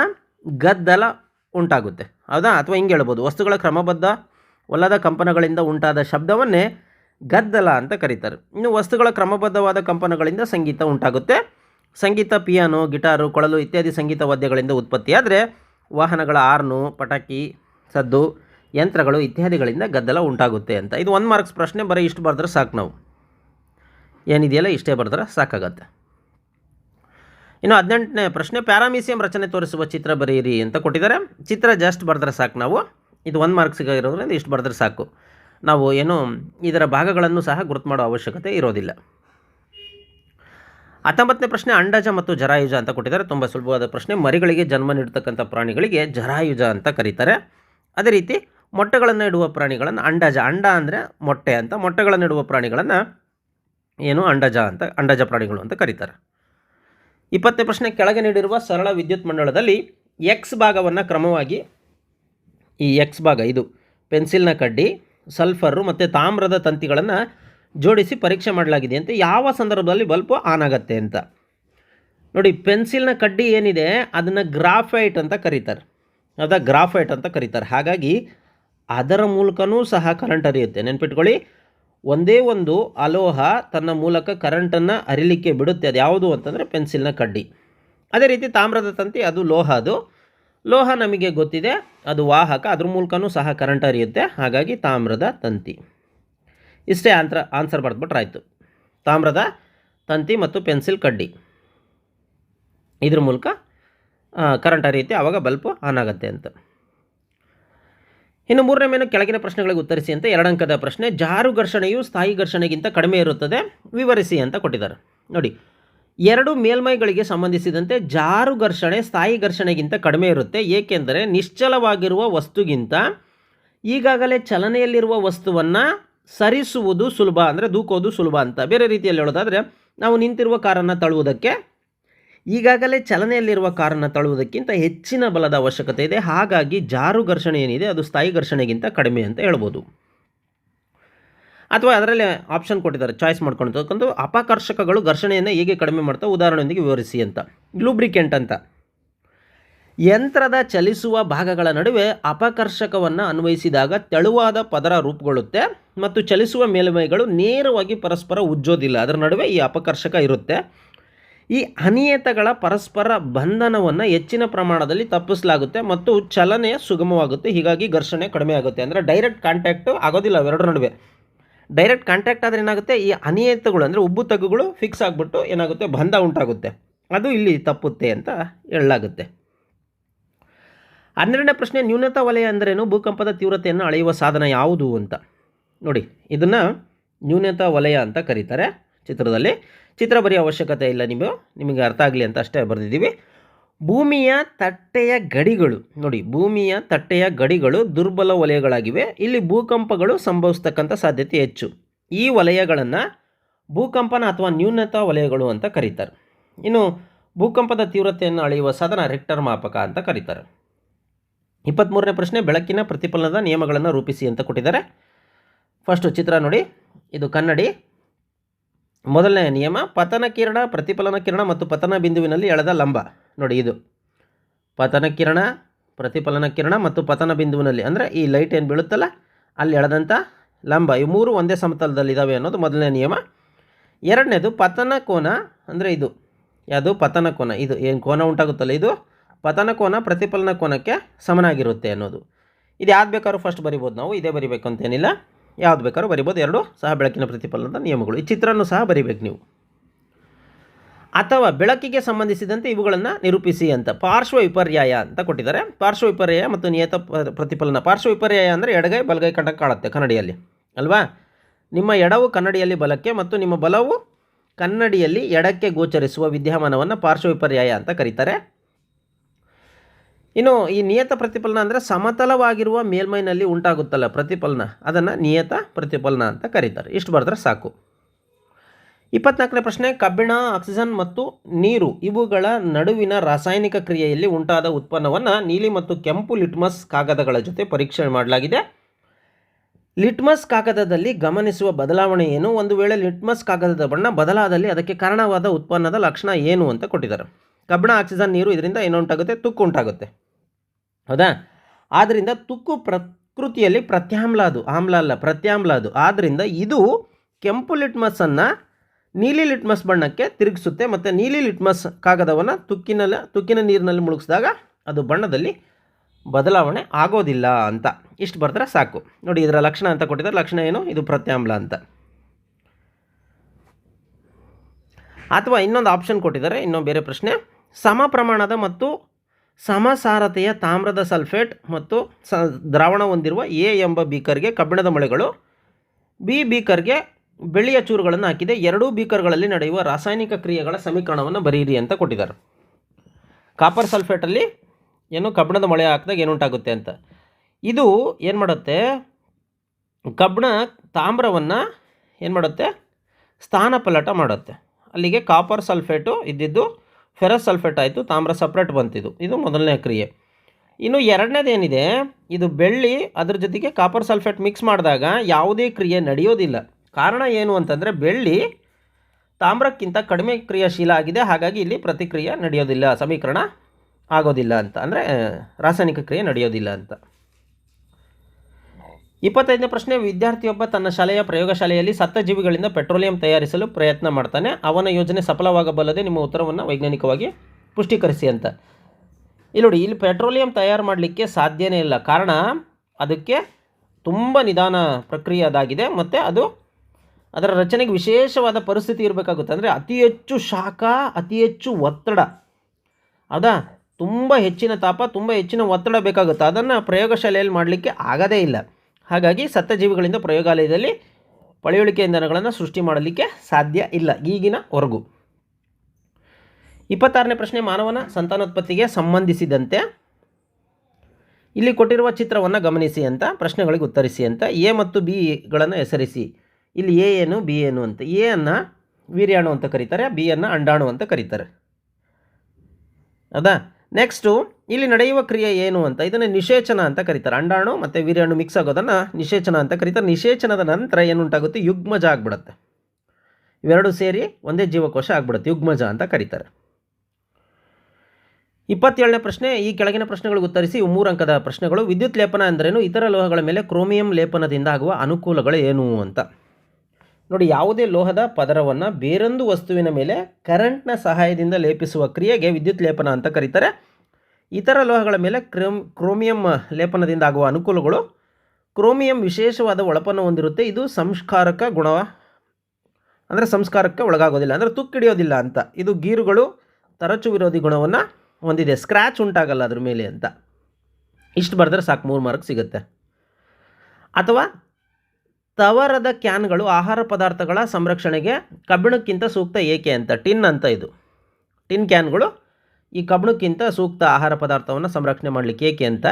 ಗದ್ದಲ ಉಂಟಾಗುತ್ತೆ. ಹೌದಾ? ಅಥವಾ ಹಿಂಗೆ ಹೇಳ್ಬೋದು, ವಸ್ತುಗಳ ಕ್ರಮಬದ್ಧವಲ್ಲದ ಕಂಪನಗಳಿಂದ ಉಂಟಾದ ಶಬ್ದವನ್ನೇ ಗದ್ದಲ ಅಂತ ಕರೀತಾರೆ. ಇನ್ನು ವಸ್ತುಗಳ ಕ್ರಮಬದ್ಧವಾದ ಕಂಪನಗಳಿಂದ ಸಂಗೀತ ಉಂಟಾಗುತ್ತೆ. ಸಂಗೀತ, ಪಿಯಾನೋ, ಗಿಟಾರು, ಕೊಳಲು ಇತ್ಯಾದಿ ಸಂಗೀತ ವಾದ್ಯಗಳಿಂದ ಉತ್ಪತ್ತಿಯಾದರೆ ವಾಹನಗಳ ಆರ್ನು, ಪಟಾಕಿ, ಸದ್ದು, ಯಂತ್ರಗಳು ಇತ್ಯಾದಿಗಳಿಂದ ಗದ್ದಲ ಉಂಟಾಗುತ್ತೆ ಅಂತ. ಇದು ಒಂದು ಮಾರ್ಕ್ಸ್ ಪ್ರಶ್ನೆ ಬರೀ ಇಷ್ಟು ಬರೆದ್ರೆ ಸಾಕು ನಾವು. ಏನಿದೆಯಲ್ಲ, ಇಷ್ಟೇ ಬರೆದ್ರೆ ಸಾಕಾಗತ್ತೆ. ಇನ್ನು ಹದಿನೆಂಟನೇ ಪ್ರಶ್ನೆ, ಪ್ಯಾರಾಮೀಸಿಯಂ ರಚನೆ ತೋರಿಸುವ ಚಿತ್ರ ಬರೆಯಿರಿ ಅಂತ ಕೊಟ್ಟಿದ್ದಾರೆ. ಚಿತ್ರ ಜಸ್ಟ್ ಬರೆದ್ರೆ ಸಾಕು ನಾವು. ಇದು ಒಂದು ಮಾರ್ಕ್ಸಿಗೆ ಇರೋದ್ರಿಂದ ಇಷ್ಟು ಬರೆದ್ರೆ ಸಾಕು. ನಾವು ಏನು ಇದರ ಭಾಗಗಳನ್ನು ಸಹ ಗುರುತು ಮಾಡೋ ಅವಶ್ಯಕತೆ ಇರೋದಿಲ್ಲ. ಹತ್ತೊಂಬತ್ತನೇ ಪ್ರಶ್ನೆ, ಅಂಡಜ ಮತ್ತು ಜರಾಯುಜ ಅಂತ ಕೊಟ್ಟಿದ್ದಾರೆ. ತುಂಬ ಸುಲಭವಾದ ಪ್ರಶ್ನೆ. ಮರಿಗಳಿಗೆ ಜನ್ಮ ನೀಡ್ತಕ್ಕಂಥ ಪ್ರಾಣಿಗಳಿಗೆ ಜರಾಯುಜ ಅಂತ ಕರೀತಾರೆ. ಅದೇ ರೀತಿ ಮೊಟ್ಟೆಗಳನ್ನು ಇಡುವ ಪ್ರಾಣಿಗಳನ್ನು ಅಂಡಜ, ಅಂಡ ಅಂದರೆ ಮೊಟ್ಟೆ ಅಂತ. ಮೊಟ್ಟೆಗಳನ್ನು ಇಡುವ ಪ್ರಾಣಿಗಳನ್ನು ಏನು ಅಂಡಜ ಅಂತ, ಅಂಡಜ ಪ್ರಾಣಿಗಳು ಅಂತ ಕರೀತಾರೆ. ಇಪ್ಪತ್ತನೇ ಪ್ರಶ್ನೆ ಕೆಳಗೆ ನೀಡಿರುವ ಸರಳ ವಿದ್ಯುತ್ ಮಂಡಳದಲ್ಲಿ ಎಕ್ಸ್ ಭಾಗವನ್ನು ಕ್ರಮವಾಗಿ ಈ ಎಕ್ಸ್ ಭಾಗ ಇದು ಪೆನ್ಸಿಲ್ನ ಕಡ್ಡಿ, ಸಲ್ಫರು ಮತ್ತು ತಾಮ್ರದ ತಂತಿಗಳನ್ನು ಜೋಡಿಸಿ ಪರೀಕ್ಷೆ ಮಾಡಲಾಗಿದೆ ಅಂತ ಯಾವ ಸಂದರ್ಭದಲ್ಲಿ ಬಲ್ಬು ಆನ್ ಆಗತ್ತೆ ಅಂತ. ನೋಡಿ, ಪೆನ್ಸಿಲ್ನ ಕಡ್ಡಿ ಏನಿದೆ, ಅದನ್ನು ಗ್ರಾಫೈಟ್ ಅಂತ ಕರೀತಾರೆ. ಅದ ಗ್ರಾಫೈಟ್ ಅಂತ ಕರೀತಾರೆ. ಹಾಗಾಗಿ ಅದರ ಮೂಲಕನೂ ಸಹ ಕರೆಂಟ್ ಹರಿಯುತ್ತೆ. ನೆನ್ಪಿಟ್ಕೊಳ್ಳಿ. ಒಂದೇ ಒಂದು ಅಲೋಹ ತನ್ನ ಮೂಲಕ ಕರೆಂಟನ್ನು ಅರಿಲಿಕ್ಕೆ ಬಿಡುತ್ತೆ. ಅದು ಯಾವುದು ಅಂತಂದರೆ ಪೆನ್ಸಿಲ್ನ ಕಡ್ಡಿ. ಅದೇ ರೀತಿ ತಾಮ್ರದ ತಂತಿ, ಅದು ಲೋಹ ಅದು. ಲೋಹ ನಮಗೆ ಗೊತ್ತಿದೆ, ಅದು ವಾಹಕ, ಅದ್ರ ಮೂಲಕನೂ ಸಹ ಕರೆಂಟ್ ಹರಿಯುತ್ತೆ. ಹಾಗಾಗಿ ತಾಮ್ರದ ತಂತಿ. ಇಷ್ಟೇ ಆನ್ಸರ್ ಆನ್ಸರ್ ಬರೆದ್ಬಿಟ್ರೆ ಆಯಿತು. ತಾಮ್ರದ ತಂತಿ ಮತ್ತು ಪೆನ್ಸಿಲ್ ಕಡ್ಡಿ. ಇದ್ರ ಮೂಲಕ ಕರೆಂಟ್ ಹರಿಯುತ್ತೆ. ಆವಾಗ ಬಲ್ಬು ಆನ್ ಆಗುತ್ತೆ ಅಂತ. ಇನ್ನು ಮೂರನೇ ಮೇನು ಕೆಳಗಿನ ಪ್ರಶ್ನೆಗಳಿಗೆ ಉತ್ತರಿಸಿ ಅಂತ ಎರಡಂಕದ ಪ್ರಶ್ನೆ. ಜಾರು ಘರ್ಷಣೆಯು ಸ್ಥಾಯಿ ಘರ್ಷಣೆಗಿಂತ ಕಡಿಮೆ ಇರುತ್ತದೆ, ವಿವರಿಸಿ ಅಂತ ಕೊಟ್ಟಿದ್ದಾರೆ. ನೋಡಿ, ಎರಡು ಮೇಲ್ಮೈಗಳಿಗೆ ಸಂಬಂಧಿಸಿದಂತೆ ಜಾರು ಘರ್ಷಣೆ ಸ್ಥಾಯಿ ಘರ್ಷಣೆಗಿಂತ ಕಡಿಮೆ ಇರುತ್ತೆ. ಏಕೆಂದರೆ ನಿಶ್ಚಲವಾಗಿರುವ ವಸ್ತುಗಿಂತ ಈಗಾಗಲೇ ಚಲನೆಯಲ್ಲಿರುವ ವಸ್ತುವನ್ನು ಸರಿಸುವುದು ಸುಲಭ, ಅಂದರೆ ದೂಕೋದು ಸುಲಭ ಅಂತ. ಬೇರೆ ರೀತಿಯಲ್ಲಿ ಹೇಳೋದಾದರೆ, ನಾವು ನಿಂತಿರುವ ಕಾರನ್ನು ತಳ್ಳುವುದಕ್ಕೆ ಈಗಾಗಲೇ ಚಲನೆಯಲ್ಲಿರುವ ಕಾರನ್ನು ತಳ್ಳುವುದಕ್ಕಿಂತ ಹೆಚ್ಚಿನ ಬಲದ ಅವಶ್ಯಕತೆ ಇದೆ. ಹಾಗಾಗಿ ಜಾರು ಘರ್ಷಣೆ ಏನಿದೆ, ಅದು ಸ್ಥಾಯಿ ಘರ್ಷಣೆಗಿಂತ ಕಡಿಮೆ ಅಂತ ಹೇಳ್ಬೋದು. ಅಥವಾ ಅದರಲ್ಲಿ ಆಪ್ಷನ್ ಕೊಟ್ಟಿದ್ದಾರೆ ಚಾಯ್ಸ್ ಮಾಡ್ಕೊಂಡು ಅಪಕರ್ಷಕಗಳು ಘರ್ಷಣೆಯನ್ನು ಹೇಗೆ ಕಡಿಮೆ ಮಾಡ್ತಾ ಉದಾಹರಣೆಯೊಂದಿಗೆ ವಿವರಿಸಿ ಅಂತ. ಲೂಬ್ರಿಕೆಂಟ್ ಅಂತ. ಯಂತ್ರದ ಚಲಿಸುವ ಭಾಗಗಳ ನಡುವೆ ಅಪಕರ್ಷಕವನ್ನು ಅನ್ವಯಿಸಿದಾಗ ತೆಳುವಾದ ಪದರ ರೂಪುಗೊಳ್ಳುತ್ತೆ ಮತ್ತು ಚಲಿಸುವ ಮೇಲ್ಮೈಗಳು ನೇರವಾಗಿ ಪರಸ್ಪರ ಉಜ್ಜೋದಿಲ್ಲ. ಅದರ ನಡುವೆ ಈ ಅಪಕರ್ಷಕ ಇರುತ್ತೆ. ಈ ಅನಿಯತಗಳ ಪರಸ್ಪರ ಬಂಧನವನ್ನು ಹೆಚ್ಚಿನ ಪ್ರಮಾಣದಲ್ಲಿ ತಪ್ಪಿಸಲಾಗುತ್ತೆ ಮತ್ತು ಚಲನೆ ಸುಗಮವಾಗುತ್ತೆ. ಹೀಗಾಗಿ ಘರ್ಷಣೆ ಕಡಿಮೆ ಆಗುತ್ತೆ ಅಂದರೆ ಡೈರೆಕ್ಟ್ ಕಾಂಟ್ಯಾಕ್ಟು ಆಗೋದಿಲ್ಲ ಅವೆರಡರ ನಡುವೆ. ಡೈರೆಕ್ಟ್ ಕಾಂಟ್ಯಾಕ್ಟ್ ಆದರೆ ಏನಾಗುತ್ತೆ? ಈ ಅನಿಯತಗಳು ಅಂದರೆ ಉಬ್ಬು ತಗ್ಗುಗಳು ಫಿಕ್ಸ್ ಆಗಿಬಿಟ್ಟು ಏನಾಗುತ್ತೆ? ಬಂಧ ಉಂಟಾಗುತ್ತೆ. ಅದು ಇಲ್ಲಿ ತಪ್ಪುತ್ತೆ ಅಂತ ಹೇಳಲಾಗುತ್ತೆ. ಹನ್ನೆರಡನೇ ಪ್ರಶ್ನೆ, ನ್ಯೂನತಾ ವಲಯ ಅಂದ್ರೇನು? ಭೂಕಂಪದ ತೀವ್ರತೆಯನ್ನು ಅಳೆಯುವ ಸಾಧನ ಯಾವುದು ಅಂತ. ನೋಡಿ, ಇದನ್ನು ನ್ಯೂನತಾ ವಲಯ ಅಂತ ಕರೀತಾರೆ ಚಿತ್ರದಲ್ಲಿ. ಚಿತ್ರ ಬರೆಯೋ ಅವಶ್ಯಕತೆ ಇಲ್ಲ ನೀವು ನಿಮಗೆ ಅರ್ಥ ಆಗಲಿ ಅಂತ ಅಷ್ಟೇ ಬರೆದಿದ್ದೀವಿ. ಭೂಮಿಯ ತಟ್ಟೆಯ ಗಡಿಗಳು, ನೋಡಿ, ಭೂಮಿಯ ತಟ್ಟೆಯ ಗಡಿಗಳು ದುರ್ಬಲ ವಲಯಗಳಾಗಿವೆ. ಇಲ್ಲಿ ಭೂಕಂಪಗಳು ಸಂಭವಿಸ್ತಕ್ಕಂಥ ಸಾಧ್ಯತೆ ಹೆಚ್ಚು. ಈ ವಲಯಗಳನ್ನು ಭೂಕಂಪನ ಅಥವಾ ನ್ಯೂನತಾ ವಲಯಗಳು ಅಂತ ಕರೀತಾರೆ. ಇನ್ನು ಭೂಕಂಪದ ತೀವ್ರತೆಯನ್ನು ಅಳೆಯುವ ಸಾಧನ ರಿಕ್ಟರ್ ಮಾಪಕ ಅಂತ ಕರೀತಾರೆ. ಇಪ್ಪತ್ತ್ಮೂರನೇ ಪ್ರಶ್ನೆ, ಬೆಳಕಿನ ಪ್ರತಿಫಲನದ ನಿಯಮಗಳನ್ನು ರೂಪಿಸಿ ಅಂತ ಕೊಟ್ಟಿದ್ದಾರೆ. ಫಸ್ಟು ಚಿತ್ರ ನೋಡಿ, ಇದು ಕನ್ನಡಿ. ಮೊದಲನೇ ನಿಯಮ, ಪತನ ಕಿರಣ, ಪ್ರತಿಫಲನ ಕಿರಣ ಮತ್ತು ಪತನ ಬಿಂದುವಿನಲ್ಲಿ ಎಳೆದ ಲಂಬ. ನೋಡಿ ಇದು. ಪತನ ಕಿರಣ, ಪ್ರತಿಫಲನ ಕಿರಣ ಮತ್ತು ಪತನ ಬಿಂದುವಿನಲ್ಲಿ. ಅಂದರೆ ಈ ಲೈಟ್ ಏನು ಬೀಳುತ್ತಲ್ಲ, ಅಲ್ಲಿ ಎಳೆದಂಥ ಲಂಬ. ಈ ಮೂರು ಒಂದೇ ಸಮತಲದಲ್ಲಿ ಸಮತಲದಲ್ಲಿದ್ದಾವೆ ಅನ್ನೋದು ಮೊದಲನೇ ನಿಯಮ. ಎರಡನೇದು ಪತನ ಕೋನ, ಅಂದರೆ ಇದು. ಯಾವುದು? ಪತನ ಕೋನ. ಇದು ಏನು ಕೋನ ಉಂಟಾಗುತ್ತಲ್ಲ ಇದು? ಪತನ ಕೋನ, ಪ್ರತಿಫಲನ ಕೋನಕ್ಕೆ ಸಮನಾಗಿರುತ್ತೆ ಅನ್ನೋದು. ಇದು ಯಾವ್ದು ಬೇಕಾದ್ರೂ ಫಸ್ಟ್ ಬರಿಬೋದು ನಾವು, ಇದೇ ಬರಿಬೇಕು ಅಂತೇನಿಲ್ಲ ಯಾವ್ದು ಬೇಕಾದ್ರೂ ಬರಿಬೋದು. ಎರಡು ಸಹ ಬೆಳಕಿನ ಪ್ರತಿಫಲನದ ನಿಯಮಗಳು. ಈ ಚಿತ್ರನೂ ಸಹ ಬರಿಬೇಕು ನೀವು. ಅಥವಾ ಬೆಳಕಿಗೆ ಸಂಬಂಧಿಸಿದಂತೆ ಇವುಗಳನ್ನು ನಿರೂಪಿಸಿ ಅಂತ. ಪಾರ್ಶ್ವ ವಿಪರ್ಯಾಯ ಅಂತ ಕೊಟ್ಟಿದ್ದಾರೆ. ಪಾರ್ಶ್ವ ವಿಪರ್ಯಾಯ ಮತ್ತು ನಿಯತ ಪ್ರತಿಫಲನ. ಪಾರ್ಶ್ವ ವಿಪರ್ಯಾಯ ಅಂದರೆ ಎಡಗೈ, ಬಲಗೈ ಕಂಡ ಕಾಣುತ್ತೆ ಕನ್ನಡಿಯಲ್ಲಿ. ಅಲ್ವಾ? ನಿಮ್ಮ ಎಡವು ಕನ್ನಡಿಯಲ್ಲಿ ಬಲಕ್ಕೆ ಮತ್ತು ನಿಮ್ಮ ಬಲವು ಕನ್ನಡಿಯಲ್ಲಿ ಎಡಕ್ಕೆ ಗೋಚರಿಸುವ ವಿದ್ಯಮಾನವನ್ನು ಪಾರ್ಶ್ವ ವಿಪರ್ಯಾಯ ಅಂತ ಕರೀತಾರೆ. ಇನ್ನು ಈ ನಿಯತ ಪ್ರತಿಫಲನ ಅಂದರೆ ಸಮತಲವಾಗಿರುವ ಮೇಲ್ಮೈನಲ್ಲಿ ಉಂಟಾಗುತ್ತಲ್ಲ ಪ್ರತಿಫಲನ, ಅದನ್ನು ನಿಯತ ಪ್ರತಿಫಲನ ಅಂತ ಕರೀತಾರೆ. ಇಷ್ಟು ಬರೆದ್ರೆ ಸಾಕು. ಇಪ್ಪತ್ನಾಲ್ಕನೇ ಪ್ರಶ್ನೆ, ಕಬ್ಬಿಣ, ಆಕ್ಸಿಜನ್ ಮತ್ತು ನೀರು, ಇವುಗಳ ನಡುವಿನ ರಾಸಾಯನಿಕ ಕ್ರಿಯೆಯಲ್ಲಿ ಉಂಟಾದ ಉತ್ಪನ್ನವನ್ನು ನೀಲಿ ಮತ್ತು ಕೆಂಪು ಲಿಟ್ಮಸ್ ಕಾಗದಗಳ ಜೊತೆ ಪರೀಕ್ಷೆ ಮಾಡಲಾಗಿದೆ. ಲಿಟ್ಮಸ್ ಕಾಗದದಲ್ಲಿ ಗಮನಿಸುವ ಬದಲಾವಣೆ ಏನು? ಒಂದು ವೇಳೆ ಲಿಟ್ಮಸ್ ಕಾಗದದ ಬಣ್ಣ ಬದಲಾದಲ್ಲಿ ಅದಕ್ಕೆ ಕಾರಣವಾದ ಉತ್ಪನ್ನದ ಲಕ್ಷಣ ಏನು ಅಂತ ಕೊಟ್ಟಿದ್ದಾರೆ. ಕಬ್ಬಿಣ ಆಕ್ಸಿಜನ್ ನೀರು ಇದರಿಂದ ಏನು ಉಂಟಾಗುತ್ತೆ ತುಕ್ಕು ಉಂಟಾಗುತ್ತೆ. ಹೌದಾ? ಆದ್ದರಿಂದ ತುಕ್ಕು ಪ್ರಕೃತಿಯಲ್ಲಿ ಪ್ರತ್ಯಾಮ್ಲ ಅದು, ಆಮ್ಲ ಅಲ್ಲ, ಪ್ರತ್ಯಾಮ್ಲ ಅದು. ಆದ್ದರಿಂದ ಇದು ಕೆಂಪು ಲಿಟ್ಮಸ್ಸನ್ನು ನೀಲಿ ಲಿಟ್ಮಸ್ ಬಣ್ಣಕ್ಕೆ ತಿರುಗಿಸುತ್ತೆ, ಮತ್ತು ನೀಲಿ ಲಿಟ್ಮಸ್ ಕಾಗದವನ್ನು ತುಕ್ಕಿನಲ್ಲಿ, ತುಕ್ಕಿನ ನೀರಿನಲ್ಲಿ ಮುಳುಗಿಸಿದಾಗ ಅದು ಬಣ್ಣದಲ್ಲಿ ಬದಲಾವಣೆ ಆಗೋದಿಲ್ಲ ಅಂತ. ಇಷ್ಟು ಬರೆದ್ರೆ ಸಾಕು. ನೋಡಿ, ಇದರ ಲಕ್ಷಣ ಅಂತ ಕೊಟ್ಟಿದ್ದಾರೆ. ಲಕ್ಷಣ ಏನು? ಇದು ಪ್ರತ್ಯಾಮ್ಲ ಅಂತ. ಅಥವಾ ಇನ್ನೊಂದು ಆಪ್ಷನ್ ಕೊಟ್ಟಿದ್ದಾರೆ, ಇನ್ನೊಂದು ಬೇರೆ ಪ್ರಶ್ನೆ. ಸಮ ಪ್ರಮಾಣದ ಮತ್ತು ಸಮಸಾರತೆಯ ತಾಮ್ರದ ಸಲ್ಫೇಟ್ ಮತ್ತು ಸ ದ್ರಾವಣ ಹೊಂದಿರುವ ಎ ಎಂಬ ಬೀಕರ್ಗೆ ಕಬ್ಬಿಣದ ಮೊಳೆಗಳು, ಬಿ ಬೀಕರ್ಗೆ ಬೆಳ್ಳಿಯ ಚೂರುಗಳನ್ನು ಹಾಕಿದೆ, ಎರಡೂ ಬೀಕರ್ಗಳಲ್ಲಿ ನಡೆಯುವ ರಾಸಾಯನಿಕ ಕ್ರಿಯೆಗಳ ಸಮೀಕರಣವನ್ನು ಬರೆಯಿರಿ ಅಂತ ಕೊಟ್ಟಿದ್ದಾರೆ. ಕಾಪರ್ ಸಲ್ಫೇಟಲ್ಲಿ ಏನು ಕಬ್ಬಿಣದ ಮೊಳೆ ಹಾಕಿದಾಗ ಏನುಂಟಾಗುತ್ತೆ ಅಂತ. ಇದು ಏನು ಮಾಡುತ್ತೆ? ಕಬ್ಬಿಣ ತಾಮ್ರವನ್ನು ಏನು ಮಾಡುತ್ತೆ? ಸ್ಥಾನ ಪಲ್ಲಟ ಮಾಡುತ್ತೆ. ಅಲ್ಲಿಗೆ ಕಾಪರ್ ಸಲ್ಫೇಟು ಇದ್ದಿದ್ದು ಫೆರಸ್ ಸಲ್ಫೇಟ್ ಆಯಿತು, ತಾಮ್ರ ಸಪ್ರೇಟ್ ಬಂತಿದ್ದು ಇದು ಮೊದಲನೇ ಕ್ರಿಯೆ. ಇನ್ನು ಎರಡನೇದೇನಿದೆ, ಇದು ಬೆಳ್ಳಿ, ಅದ್ರ ಜೊತೆಗೆ ಕಾಪರ್ ಸಲ್ಫೇಟ್ ಮಿಕ್ಸ್ ಮಾಡಿದಾಗ ಯಾವುದೇ ಕ್ರಿಯೆ ನಡೆಯೋದಿಲ್ಲ. ಕಾರಣ ಏನು ಅಂತಂದರೆ, ಬೆಳ್ಳಿ ತಾಮ್ರಕ್ಕಿಂತ ಕಡಿಮೆ ಕ್ರಿಯಾಶೀಲ ಆಗಿದೆ, ಹಾಗಾಗಿ ಇಲ್ಲಿ ಪ್ರತಿಕ್ರಿಯೆ ನಡೆಯೋದಿಲ್ಲ, ಸಮೀಕರಣ ಆಗೋದಿಲ್ಲ ಅಂತ. ಅಂದರೆ, ರಾಸಾಯನಿಕ ಕ್ರಿಯೆ ನಡೆಯೋದಿಲ್ಲ ಅಂತ. ಇಪ್ಪತ್ತೈದನೇ ಪ್ರಶ್ನೆ, ವಿದ್ಯಾರ್ಥಿಯೊಬ್ಬ ತನ್ನ ಶಾಲೆಯ ಪ್ರಯೋಗಶಾಲೆಯಲ್ಲಿ ಸತ್ತ ಜೀವಿಗಳಿಂದ ಪೆಟ್ರೋಲಿಯಂ ತಯಾರಿಸಲು ಪ್ರಯತ್ನ ಮಾಡ್ತಾನೆ. ಅವನ ಯೋಜನೆ ಸಫಲವಾಗಬಲ್ಲದೆ ನಿಮ್ಮ ಉತ್ತರವನ್ನು ವೈಜ್ಞಾನಿಕವಾಗಿ ಪುಷ್ಟೀಕರಿಸಿ ಅಂತ. ಇಲ್ಲಿ ನೋಡಿ, ಇಲ್ಲಿ ಪೆಟ್ರೋಲಿಯಂ ತಯಾರು ಮಾಡಲಿಕ್ಕೆ ಸಾಧ್ಯನೇ ಇಲ್ಲ. ಕಾರಣ, ಅದಕ್ಕೆ ತುಂಬ ನಿಧಾನ ಪ್ರಕ್ರಿಯೆ ಅದಾಗಿದೆ ಮತ್ತು ಅದು ಅದರ ರಚನೆಗೆ ವಿಶೇಷವಾದ ಪರಿಸ್ಥಿತಿ ಇರಬೇಕಾಗುತ್ತೆ. ಅಂದರೆ ಅತಿ ಹೆಚ್ಚು ಶಾಖ, ಅತಿ ಹೆಚ್ಚು ಒತ್ತಡ. ಹೌದಾ? ತುಂಬ ಹೆಚ್ಚಿನ ತಾಪ, ತುಂಬ ಹೆಚ್ಚಿನ ಒತ್ತಡ ಬೇಕಾಗುತ್ತೆ. ಅದನ್ನು ಪ್ರಯೋಗಶಾಲೆಯಲ್ಲಿ ಮಾಡಲಿಕ್ಕೆ ಆಗದೇ ಇಲ್ಲ. ಹಾಗಾಗಿ ಸತ್ತ ಜೀವಿಗಳಿಂದ ಪ್ರಯೋಗಾಲಯದಲ್ಲಿ ಪಳೆಯುಳಿಕೆ ಇಂಧನಗಳನ್ನು ಸೃಷ್ಟಿ ಮಾಡಲಿಕ್ಕೆ ಸಾಧ್ಯ ಇಲ್ಲ ಈಗಿನವರೆಗೂ ಇಪ್ಪತ್ತಾರನೇ ಪ್ರಶ್ನೆ, ಮಾನವನ ಸಂತಾನೋತ್ಪತ್ತಿಗೆ ಸಂಬಂಧಿಸಿದಂತೆ ಇಲ್ಲಿ ಕೊಟ್ಟಿರುವ ಚಿತ್ರವನ್ನು ಗಮನಿಸಿ ಅಂತ, ಪ್ರಶ್ನೆಗಳಿಗೆ ಉತ್ತರಿಸಿ ಅಂತ. ಎ ಮತ್ತು ಬಿಗಳನ್ನು ಹೆಸರಿಸಿ. ಇಲ್ಲಿ ಎ ಏನು, ಬಿ ಏನು ಅಂತ. ಎ ಅನ್ನು ವೀರ್ಯಾಣು ಅಂತ ಕರೀತಾರೆ, ಬಿ ಅನ್ನು ಅಂಡಾಣು ಅಂತ ಕರೀತಾರೆ. ಹೌದಾ ನೆಕ್ಸ್ಟು ಇಲ್ಲಿ ನಡೆಯುವ ಕ್ರಿಯೆ ಏನು ಅಂತ, ಇದನ್ನು ನಿಷೇಚನ ಅಂತ ಕರೀತಾರೆ. ಅಂಡಾಣು ಮತ್ತು ವೀರ್ಯಾಣು ಮಿಕ್ಸ್ ಆಗೋದನ್ನು ನಿಷೇಚನ ಅಂತ ಕರೀತಾರೆ. ನಿಷೇಚನದ ನಂತರ ಏನುಂಟಾಗುತ್ತೆ? ಯುಗ್ಮಜ ಆಗ್ಬಿಡುತ್ತೆ. ಇವೆರಡು ಸೇರಿ ಒಂದೇ ಜೀವಕೋಶ ಆಗ್ಬಿಡುತ್ತೆ. ಯುಗ್ಮಜ ಅಂತ ಕರೀತಾರೆ. ಇಪ್ಪತ್ತೇಳನೇ ಪ್ರಶ್ನೆ, ಈ ಕೆಳಗಿನ ಪ್ರಶ್ನೆಗಳಿಗೆ ಉತ್ತರಿಸಿ ಮೂರು ಅಂಕದ ಪ್ರಶ್ನೆಗಳು. ವಿದ್ಯುತ್ ಲೇಪನ ಅಂದ್ರೇನು? ಇತರ ಲೋಹಗಳ ಮೇಲೆ ಕ್ರೋಮಿಯಂ ಲೇಪನದಿಂದ ಆಗುವ ಅನುಕೂಲಗಳು ಏನು ಅಂತ. ನೋಡಿ, ಯಾವುದೇ ಲೋಹದ ಪದರವನ್ನು ಬೇರೊಂದು ವಸ್ತುವಿನ ಮೇಲೆ ಕರೆಂಟ್ನ ಸಹಾಯದಿಂದ ಲೇಪಿಸುವ ಕ್ರಿಯೆಗೆ ವಿದ್ಯುತ್ ಲೇಪನ ಅಂತ ಕರೀತಾರೆ. ಇತರ ಲೋಹಗಳ ಮೇಲೆ ಕ್ರೋಮ್, ಕ್ರೋಮಿಯಂ ಲೇಪನದಿಂದ ಆಗುವ ಅನುಕೂಲಗಳು, ಕ್ರೋಮಿಯಂ ವಿಶೇಷವಾದ ಒಳಪನ್ನು ಹೊಂದಿರುತ್ತೆ. ಇದು ಸಂಸ್ಕಾರಕ ಗುಣ, ಅಂದರೆ ಸಂಸ್ಕಾರಕ್ಕೆ ಒಳಗಾಗೋದಿಲ್ಲ, ಅಂದರೆ ತುಕ್ಕಿಡಿಯೋದಿಲ್ಲ ಅಂತ. ಇದು ಗೀರುಗಳು, ತರಚು ವಿರೋಧಿ ಗುಣವನ್ನು ಹೊಂದಿದೆ. ಸ್ಕ್ರ್ಯಾಚ್ ಉಂಟಾಗಲ್ಲ ಅದ್ರ ಮೇಲೆ ಅಂತ. ಇಷ್ಟು ಬರೆದ್ರೆ ಸಾಕು, ಮೂರು ಮಾರ್ಕ್ ಸಿಗುತ್ತೆ. ಅಥವಾ ತವರದ ಕ್ಯಾನ್ಗಳು ಆಹಾರ ಪದಾರ್ಥಗಳ ಸಂರಕ್ಷಣೆಗೆ ಕಬ್ಬಿಣಕ್ಕಿಂತ ಸೂಕ್ತ ಏಕೆ ಅಂತ, ಟಿನ್ ಅಂತ ಇದು. ಟಿನ್ ಕ್ಯಾನ್ಗಳು ಈ ಕಬ್ಬಿಣಕ್ಕಿಂತ ಸೂಕ್ತ ಆಹಾರ ಪದಾರ್ಥವನ್ನು ಸಂರಕ್ಷಣೆ ಮಾಡಲಿಕ್ಕೆ ಏಕೆ ಅಂತ.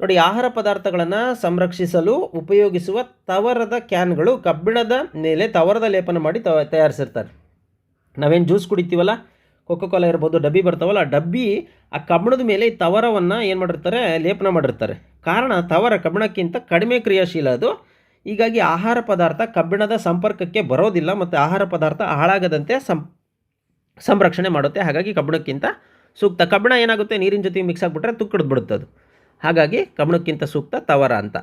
ನೋಡಿ, ಆಹಾರ ಪದಾರ್ಥಗಳನ್ನು ಸಂರಕ್ಷಿಸಲು ಉಪಯೋಗಿಸುವ ತವರದ ಕ್ಯಾನ್ಗಳು ಕಬ್ಬಿಣದ ಮೇಲೆ ತವರದ ಲೇಪನ ಮಾಡಿ ತ, ತಯಾರಿಸಿರ್ತಾರೆ. ನಾವೇನು ಜ್ಯೂಸ್ ಕುಡಿತೀವಲ್ಲ ಕೊಕ್ಕೋ ಕೋಲಾ ಇರ್ಬೋದು, ಡಬ್ಬಿ ಬರ್ತಾವಲ್ಲ, ಆ ಡಬ್ಬಿ ಆ ಕಬ್ಬಿಣದ ಮೇಲೆ ಈ ತವರವನ್ನು ಏನು ಮಾಡಿರ್ತಾರೆ, ಲೇಪನ ಮಾಡಿರ್ತಾರೆ. ಕಾರಣ, ತವರ ಕಬ್ಬಿಣಕ್ಕಿಂತ ಕಡಿಮೆ ಕ್ರಿಯಾಶೀಲ ಅದು. ಹೀಗಾಗಿ ಆಹಾರ ಪದಾರ್ಥ ಕಬ್ಬಿಣದ ಸಂಪರ್ಕಕ್ಕೆ ಬರೋದಿಲ್ಲ ಮತ್ತು ಆಹಾರ ಪದಾರ್ಥ ಹಾಳಾಗದಂತೆ ಸಂರಕ್ಷಣೆ ಮಾಡುತ್ತೆ. ಹಾಗಾಗಿ ಕಬ್ಬಿಣಕ್ಕಿಂತ ಸೂಕ್ತ. ಕಬ್ಬಿಣ ಏನಾಗುತ್ತೆ? ನೀರಿನ ಜೊತೆ ಮಿಕ್ಸ್ ಆಗಿಬಿಟ್ರೆ ತುಕ್ಕಿಡ್ದು ಅದು. ಹಾಗಾಗಿ ಕಬ್ಬಿಣಕ್ಕಿಂತ ಸೂಕ್ತ ತವರ ಅಂತ.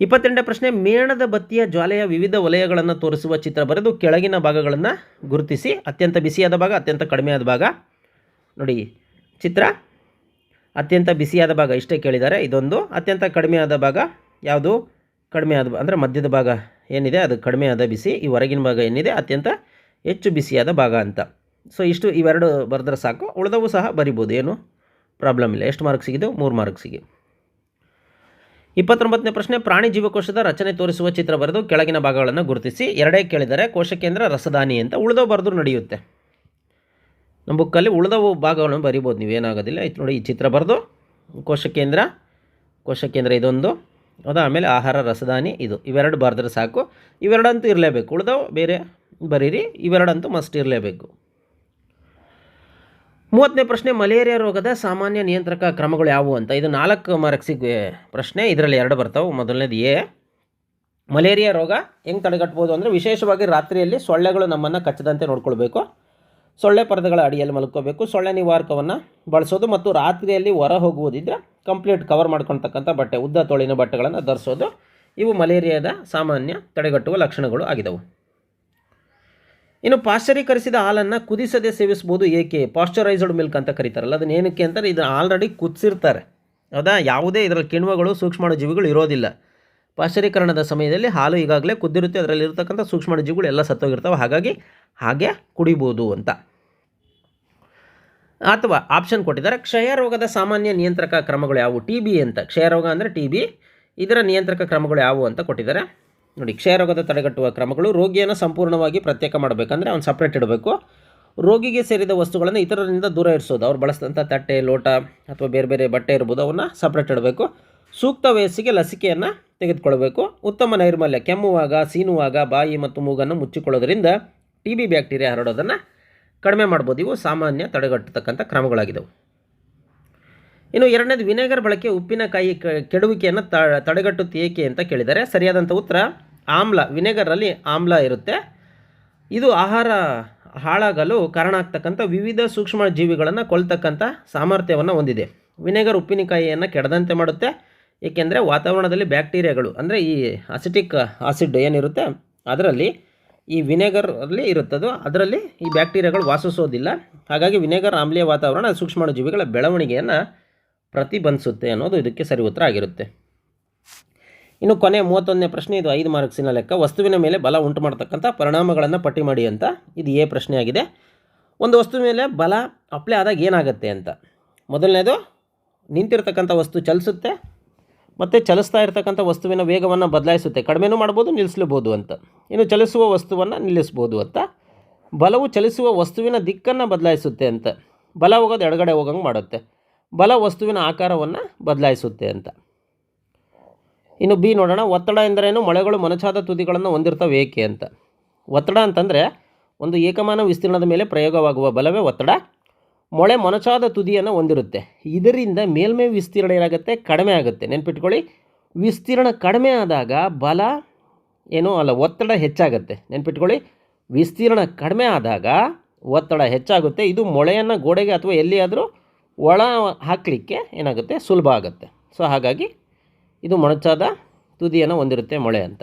ಇಪ್ಪತ್ತೆಂಟನೇ ಪ್ರಶ್ನೆ, ಮೇಣದ ಬತ್ತಿಯ ಜ್ವಾಲೆಯ ವಿವಿಧ ವಲಯಗಳನ್ನು ತೋರಿಸುವ ಚಿತ್ರ ಬರೆದು ಕೆಳಗಿನ ಭಾಗಗಳನ್ನು ಗುರುತಿಸಿ. ಅತ್ಯಂತ ಬಿಸಿಯಾದ ಭಾಗ, ಅತ್ಯಂತ ಕಡಿಮೆಯಾದ ಭಾಗ. ನೋಡಿ, ಚಿತ್ರ. ಅತ್ಯಂತ ಬಿಸಿಯಾದ ಭಾಗ ಇಷ್ಟೇ ಕೇಳಿದ್ದಾರೆ. ಇದೊಂದು. ಅತ್ಯಂತ ಕಡಿಮೆಯಾದ ಭಾಗ ಯಾವುದು? ಕಡಿಮೆಯಾದ ಅಂದರೆ ಮಧ್ಯದ ಭಾಗ ಏನಿದೆ, ಅದು ಕಡಿಮೆ ಆದ ಬಿಸಿ, ಈ ಹೊರಗಿನ ಭಾಗ ಏನಿದೆ, ಅತ್ಯಂತ ಹೆಚ್ಚು ಬಿಸಿಯಾದ ಭಾಗ ಅಂತ. ಸೊ ಇಷ್ಟು ಇವೆರಡು ಬರೆದ್ರೆ ಸಾಕು. ಉಳಿದವು ಸಹ ಬರಿಬೋದು, ಏನು ಪ್ರಾಬ್ಲಮ್ ಇಲ್ಲ. ಎಷ್ಟು ಮಾರ್ಕ್ ಸಿಗಿದೆ ಮೂರು ಮಾರ್ಕ್ ಸಿಗಿ ಇಪ್ಪತ್ತೊಂಬತ್ತನೇ ಪ್ರಶ್ನೆ, ಪ್ರಾಣಿ ಜೀವಕೋಶದ ರಚನೆ ತೋರಿಸುವ ಚಿತ್ರ ಬರೆದು ಕೆಳಗಿನ ಭಾಗಗಳನ್ನು ಗುರುತಿಸಿ. ಎರಡೇ ಕೇಳಿದರೆ ಕೋಶಕೇಂದ್ರ ರಸದಾನಿ ಅಂತ. ಉಳಿದವು ಬರೆದು ನಡೆಯುತ್ತೆ. ನಮ್ಮ ಬುಕ್ಕಲ್ಲಿ ಉಳಿದವು ಭಾಗಗಳನ್ನು ಬರಿಬೋದು. ನೀವೇನಾಗೋದಿಲ್ಲ. ಆಯ್ತು ನೋಡಿ, ಈ ಚಿತ್ರ ಬರೆದು, ಕೋಶಕೇಂದ್ರ ಕೋಶಕೇಂದ್ರ ಇದೊಂದು. ಹೌದಾ ಆಮೇಲೆ ಆಹಾರ ರಸದಾನಿ ಇದು. ಇವೆರಡು ಬರೆದ್ರೆ ಸಾಕು. ಇವೆರಡಂತೂ ಇರಲೇಬೇಕು. ಉಳಿದವು ಬೇರೆ ಬರೀರಿ. ಇವೆರಡಂತೂ ಮಸ್ಟ್ ಇರಲೇಬೇಕು. ಮೂವತ್ತನೇ ಪ್ರಶ್ನೆ, ಮಲೇರಿಯಾ ರೋಗದ ಸಾಮಾನ್ಯ ನಿಯಂತ್ರಕ ಕ್ರಮಗಳು ಯಾವುವು ಅಂತ. ಇದು ನಾಲ್ಕು ಮಾರ್ಕ್ಸಿಗೆ ಪ್ರಶ್ನೆ. ಇದರಲ್ಲಿ ಎರಡು ಬರ್ತಾವೆ. ಮೊದಲನೇದು ಎ. ಮಲೇರಿಯಾ ರೋಗ ಹೆಂಗೆ ತಡೆಗಟ್ಬೋದು ಅಂದರೆ ವಿಶೇಷವಾಗಿ ರಾತ್ರಿಯಲ್ಲಿ ಸೊಳ್ಳೆಗಳು ನಮ್ಮನ್ನು ಕಚ್ಚದಂತೆ ನೋಡ್ಕೊಳ್ಬೇಕು. ಸೊಳ್ಳೆ ಪರದೆಗಳ ಅಡಿಯಲ್ಲಿ ಮಲ್ಕೋಬೇಕು. ಸೊಳ್ಳೆ ನಿವಾರಕವನ್ನು ಬಳಸೋದು ಮತ್ತು ರಾತ್ರಿಯಲ್ಲಿ ಹೊರ ಹೋಗುವುದಿದ್ರೆ ಕಂಪ್ಲೀಟ್ ಕವರ್ ಮಾಡ್ಕೊಳ್ತಕ್ಕಂಥ ಬಟ್ಟೆ, ಉದ್ದ ತೋಳಿನ ಬಟ್ಟೆಗಳನ್ನು ಧರಿಸೋದು. ಇವು ಮಲೇರಿಯಾದ ಸಾಮಾನ್ಯ ತಡೆಗಟ್ಟುವ ಲಕ್ಷಣಗಳು ಆಗಿದವು. ಇನ್ನು ಪಾಶ್ಚರೀಕರಿಸಿದ ಹಾಲನ್ನು ಕುದಿಸದೆ ಸೇವಿಸ್ಬೋದು ಏಕೆ? ಪಾಶ್ಚರೈಸ್ಡ್ ಮಿಲ್ಕ್ ಅಂತ ಕರೀತಾರಲ್ಲ, ಅದನ್ನ ಏನಕ್ಕೆ ಅಂತಾರೆ? ಇದನ್ನು ಆಲ್ರೆಡಿ ಕುದಿಸಿರ್ತಾರೆ. ಹೌದಾ? ಯಾವುದೇ ಇದರಲ್ಲಿ ಕಿಣ್ವಗಳು ಸೂಕ್ಷ್ಮಾಣು ಜೀವಿಗಳು ಇರೋದಿಲ್ಲ. ಪಾಶ್ಚರೀಕರಣದ ಸಮಯದಲ್ಲಿ ಹಾಲು ಈಗಾಗಲೇ ಕುದ್ದಿರುತ್ತೆ ಅದರಲ್ಲಿ ಸೂಕ್ಷ್ಮಾಣು ಜೀವಿಗಳು ಎಲ್ಲ ಸತ್ತೋಗಿರ್ತವೆ. ಹಾಗಾಗಿ ಹಾಗೆ ಕುಡಿಬೋದು ಅಂತ. ಅಥವಾ ಆಪ್ಷನ್ ಕೊಟ್ಟಿದ್ದಾರೆ, ಕ್ಷಯ ರೋಗದ ಸಾಮಾನ್ಯ ನಿಯಂತ್ರಕ ಕ್ರಮಗಳು ಯಾವುವು? ಟಿ ಬಿ ಅಂತ. ಕ್ಷಯ ರೋಗ ಅಂದರೆ ಟಿ ಬಿ ಇದರ ನಿಯಂತ್ರಕ ಕ್ರಮಗಳು ಯಾವುವು ಅಂತ ಕೊಟ್ಟಿದ್ದಾರೆ. ನೋಡಿ, ಕ್ಷಯ ರೋಗದ ತಡೆಗಟ್ಟುವ ಕ್ರಮಗಳು ರೋಗಿಯನ್ನು ಸಂಪೂರ್ಣವಾಗಿ ಪ್ರತ್ಯೇಕ ಮಾಡಬೇಕಂದ್ರೆ ಅವ್ನು ಸಪ್ರೇಟ್ ಇಡಬೇಕು. ರೋಗಿಗೆ ಸೇರಿದ ವಸ್ತುಗಳನ್ನು ಇತರರಿಂದ ದೂರ ಇರಿಸೋದು. ಅವ್ರು ಬಳಸಿದಂಥ ತಟ್ಟೆ, ಲೋಟ ಅಥವಾ ಬೇರೆ ಬೇರೆ ಬಟ್ಟೆ ಇರ್ಬೋದು ಅವನ್ನ ಸಪ್ರೇಟ್ ಇಡಬೇಕು. ಸೂಕ್ತ ವಯಸ್ಸಿಗೆ ಲಸಿಕೆಯನ್ನು ತೆಗೆದುಕೊಳ್ಬೇಕು. ಉತ್ತಮ ನೈರ್ಮಲ್ಯ, ಕೆಮ್ಮುವಾಗ, ಸೀನುವಾಗ, ಬಾಯಿ ಮತ್ತು ಮೂಗನ್ನು ಮುಚ್ಚಿಕೊಳ್ಳೋದ್ರಿಂದ ಟಿ ಬಿ ಬ್ಯಾಕ್ಟೀರಿಯಾ ಹರಡೋದನ್ನು ಕಡಿಮೆ ಮಾಡ್ಬೋದು. ಇವು ಸಾಮಾನ್ಯ ತಡೆಗಟ್ಟತಕ್ಕಂಥ ಕ್ರಮಗಳಾಗಿದ್ದವು ಇನ್ನು ಎರಡನೇದು ವಿನೆಗರ್ ಬಳಕೆ ಉಪ್ಪಿನಕಾಯಿ ಕೆಡುವಿಕೆಯನ್ನು ತ, ತಡೆಗಟ್ಟುತ್ತೆ ಏಕೆ ಅಂತ ಕೇಳಿದರೆ ಸರಿಯಾದಂಥ ಉತ್ತರ ಆಮ್ಲ. ವಿನೆಗರಲ್ಲಿ ಆಮ್ಲ ಇರುತ್ತೆ. ಇದು ಆಹಾರ ಹಾಳಾಗಲು ಕಾರಣ ಆಗ್ತಕ್ಕಂಥ ವಿವಿಧ ಸೂಕ್ಷ್ಮ ಜೀವಿಗಳನ್ನು ಕೊಲ್ತಕ್ಕಂಥ ಸಾಮರ್ಥ್ಯವನ್ನು ಹೊಂದಿದೆ. ವಿನೆಗರ್ ಉಪ್ಪಿನಕಾಯಿಯನ್ನು ಕೆಡದಂತೆ ಮಾಡುತ್ತೆ. ಏಕೆಂದರೆ ವಾತಾವರಣದಲ್ಲಿ ಬ್ಯಾಕ್ಟೀರಿಯಾಗಳು, ಅಂದರೆ ಈ ಅಸಿಟಿಕ್ ಆಸಿಡ್ ಏನಿರುತ್ತೆ, ಅದರಲ್ಲಿ ಈ ವಿನೆಗರಲ್ಲಿ ಇರುತ್ತದೋ ಅದರಲ್ಲಿ ಈ ಬ್ಯಾಕ್ಟೀರಿಯಾಗಳು ವಾಸಿಸೋದಿಲ್ಲ. ಹಾಗಾಗಿ ವಿನೆಗರ್ ಆಮ್ಲೀಯ ವಾತಾವರಣ ಸೂಕ್ಷ್ಮಾಣುಜೀವಿಗಳ ಬೆಳವಣಿಗೆಯನ್ನು ಪ್ರತಿಬಂಧಿಸುತ್ತೆ ಅನ್ನೋದು ಇದಕ್ಕೆ ಸರಿ ಉತ್ತರ ಆಗಿರುತ್ತೆ. ಇನ್ನು ಕೊನೆ ಮೂವತ್ತೊಂದನೇ ಪ್ರಶ್ನೆ, ಇದು ಐದು ಮಾರ್ಕ್ಸಿನ ಲೆಕ್ಕ. ವಸ್ತುವಿನ ಮೇಲೆ ಬಲ ಉಂಟು ಮಾಡ್ತಕ್ಕಂಥ ಪರಿಣಾಮಗಳನ್ನು ಪಟ್ಟಿ ಮಾಡಿ ಅಂತ ಇದು ಎ ಪ್ರಶ್ನೆ ಆಗಿದೆ ಒಂದು ವಸ್ತು ಮೇಲೆ ಬಲ ಅಪ್ಲೈ ಆದಾಗ ಏನಾಗುತ್ತೆ ಅಂತ. ಮೊದಲನೇದು, ನಿಂತಿರ್ತಕ್ಕಂಥ ವಸ್ತು ಚಲಿಸುತ್ತೆ, ಮತ್ತು ಚಲಿಸ್ತಾ ಇರ್ತಕ್ಕಂಥ ವಸ್ತುವಿನ ವೇಗವನ್ನು ಬದಲಾಯಿಸುತ್ತೆ. ಕಡಿಮೆನೂ ಮಾಡ್ಬೋದು ನಿಲ್ಲಿಸ್ಲೂಬೋದು ಅಂತ. ಇನ್ನು ಚಲಿಸುವ ವಸ್ತುವನ್ನು ನಿಲ್ಲಿಸ್ಬೋದು ಅಂತ. ಬಲವು ಚಲಿಸುವ ವಸ್ತುವಿನ ದಿಕ್ಕನ್ನು ಬದಲಾಯಿಸುತ್ತೆ ಅಂತ. ಬಲ ಹೋಗೋದು ಎಡಗಡೆ ಹೋಗಂಗೆ ಮಾಡುತ್ತೆ. ಬಲ ವಸ್ತುವಿನ ಆಕಾರವನ್ನು ಬದಲಾಯಿಸುತ್ತೆ ಅಂತ. ಇನ್ನು ಬಿ ನೋಡೋಣ, ಒತ್ತಡ ಎಂದರೇನು? ಮೊಳೆಗಳು ಮೊನಚಾದ ತುದಿಗಳನ್ನು ಹೊಂದಿರ್ತವೆ ಏಕೆ ಅಂತ. ಒತ್ತಡ ಅಂತಂದರೆ ಒಂದು ಏಕಮಾನ ವಿಸ್ತೀರ್ಣದ ಮೇಲೆ ಪ್ರಯೋಗವಾಗುವ ಬಲವೇ ಒತ್ತಡ. ಮೊಳೆ ಮೊನಚಾದ ತುದಿಯನ್ನು ಹೊಂದಿರುತ್ತೆ. ಇದರಿಂದ ಮೇಲ್ಮೈ ವಿಸ್ತೀರ್ಣ ಏನಾಗುತ್ತೆ? ಕಡಿಮೆ ಆಗುತ್ತೆ. ನೆನ್ಪಿಟ್ಕೊಳ್ಳಿ. ವಿಸ್ತೀರ್ಣ ಕಡಿಮೆ ಆದಾಗ ಬಲ ಏನೋ ಅಲ್ಲ, ಒತ್ತಡ ಹೆಚ್ಚಾಗುತ್ತೆ. ನೆನ್ಪಿಟ್ಕೊಳ್ಳಿ, ವಿಸ್ತೀರ್ಣ ಕಡಿಮೆ ಆದಾಗ ಒತ್ತಡ ಹೆಚ್ಚಾಗುತ್ತೆ. ಇದು ಮೊಳೆಯನ್ನು ಗೋಡೆಗೆ ಅಥವಾ ಎಲ್ಲಿಯಾದರೂ ಒಳ ಹಾಕಲಿಕ್ಕೆ ಏನಾಗುತ್ತೆ? ಸುಲಭ ಆಗುತ್ತೆ. ಸೊ, ಹಾಗಾಗಿ ಇದು ಮೊಣಚಾದ ತುದಿಯನ್ನು ಹೊಂದಿರುತ್ತೆ ಮೊಳೆ ಅಂತ.